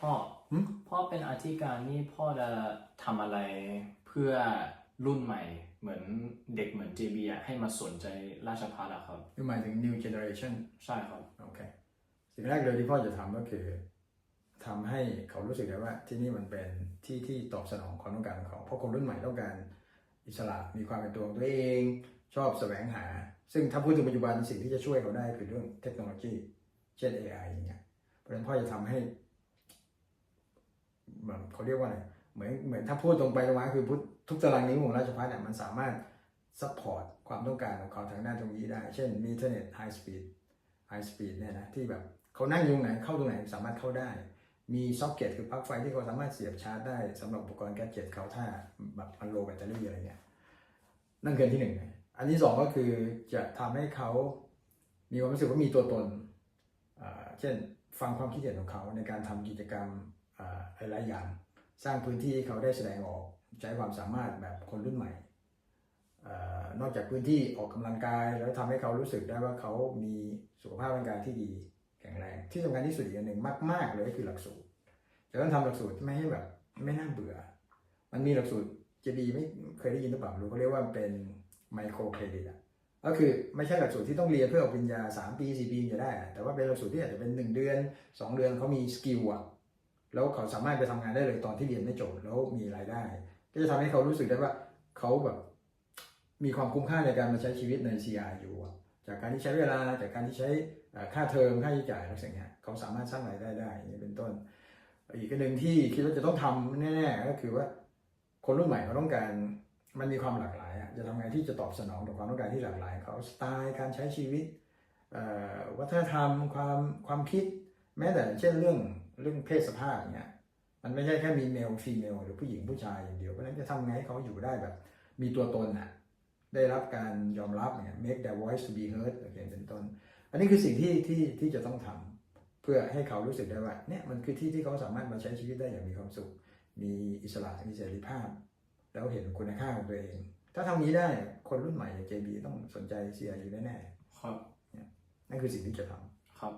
พ่อหึ พ่อเป็นอธิการนี่พ่อจะทำอะไรเพื่อรุ่นใหม่ เหมือนเด็กเหมือน JB อะให้มาสนใจราชพัฒอะครับคือหมายถึง new generation ใช่ครับ โอเค สิ่งแรกเลยที่พ่อจะทำก็คือทำให้เขารู้สึกได้ว่าที่นี่มันเป็นที่ที่ตอบสนองความต้องการของเขาเพราะคนรุ่นใหม่ต้องการอิสระมีความเป็นตัวของตัวเอง ชอบแสวงหา ซึ่งถ้าพูดถึงปัจจุบันสิ่งที่จะช่วยเขาได้คือเรื่องเทคโนโลยี เช่น AI อย่างเงี้ยเพราะฉะนั้นพ่อจะทำให้ แบบเขาเรียกว่าอะไรเหมือนเหมือนถ้าพูดตรงไปตรงมาคือพุททุกตารางนิ้วของราชพัฒเนี่ยมันสามารถซัพพอร์ตความต้องการของเขาทางด้านตรงนี้ได้ เช่นมีอินเทอร์เน็ตไฮสปีดไฮสปีดเนี่ยนะที่แบบเขานั่งอยู่ไหนเข้าตรงไหนสามารถเข้าได้ มีซ็อกเก็ตคือปลั๊กไฟที่เขาสามารถเสียบชาร์จได้สำหรับอุปกรณ์แกดเจ็ตเขาถ้าแบบมันโลแบตเตอรี่อะไรเงี้ยนั่นคืออันที่หนึ่งอันที่สองก็คือจะทำให้เขามีความรู้สึกว่ามีตัวตน เช่นฟังความคิดเห็นของเขาในการทำกิจกรรม หลายๆอย่าง สร้างพื้นที่เขาได้แสดงออกใช้ความสามารถแบบคนรุ่นใหม่นอกจากพื้นที่ออกกำลังกาย แล้วทำให้เขารู้สึกได้ว่าเขามีสุขภาพร่างกายที่ดีแข็งแรงที่สำคัญที่สุดอีกอันหนึ่งมาก ๆ เลยก็คือหลักสูตรจะต้องทำหลักสูตรไม่ให้แบบไม่น่าเบื่อ มันมีหลักสูตรจะดีไม่เคยได้ยินหรือเปล่ารู้เขาเรียกว่าเป็นไมโครเครดิตอะก็คือไม่ใช่หลักสูตรที่ต้องเรียนเพื่อเอาปริญญา 3 ปี 4 ปีจะได้ แต่ว่าเป็นหลักสูตรที่อาจจะเป็น 1 เดือน 2 เดือนเขามีสกิลอะ แล้วเขาสามารถไปทำงานได้เลยตอนที่เรียนไม่จบแล้วมีรายได้ ก็จะทำให้เขารู้สึกได้ว่าเขาแบบมีความคุ้มค่าในการมาใช้ชีวิตใน CRU อะจากการที่ใช้เวลาจากการที่ใช้ค่าเทอมค่าใช้จ่ายอะไรสิ่างเงี้ยเขาสามารถสร้างรายได้ได้นี้เป็นต้น อีกหนึ่งที่คิดว่าจะต้องทำแน่ๆก็คือว่าคนรุ่นใหม่เขาต้องการมันมีความหลากหลายจะทำไงที่จะตอบสนองต่อความต้องการที่หลากหลายเขาสไตล์การใช้ชีวิตวัฒนธรรมความความคิด แม้แต่เช่นเรื่อง เรื่องเพศสภาพอย่างเงี้ยมันไม่ใช่แค่มีเมลฟีเมลหรือผู้หญิงผู้ชายอย่างเดียว เพราะฉะนั้นจะทำไงให้เขาอยู่ได้แบบ มีตัวตนอะได้รับการยอมรับเนี่ย make their voice to be heard อะไรอย่างเป็นต้น อันนี้คือสิ่งที่ที่ที่จะต้องทำเพื่อให้เขารู้สึกได้ว่าเนี่ยมันคือที่ที่เขาสามารถมาใช้ชีวิตได้อย่างมีความสุข มีอิสระมีเสรีภาพ แล้วเห็นคุณค่าของตัวเอง ถ้าทำนี้ได้คนรุ่นใหม่อย่าง JB ต้องสนใจ CRU แน่ครับๆนั่นคือสิ่งที่จะทำครับ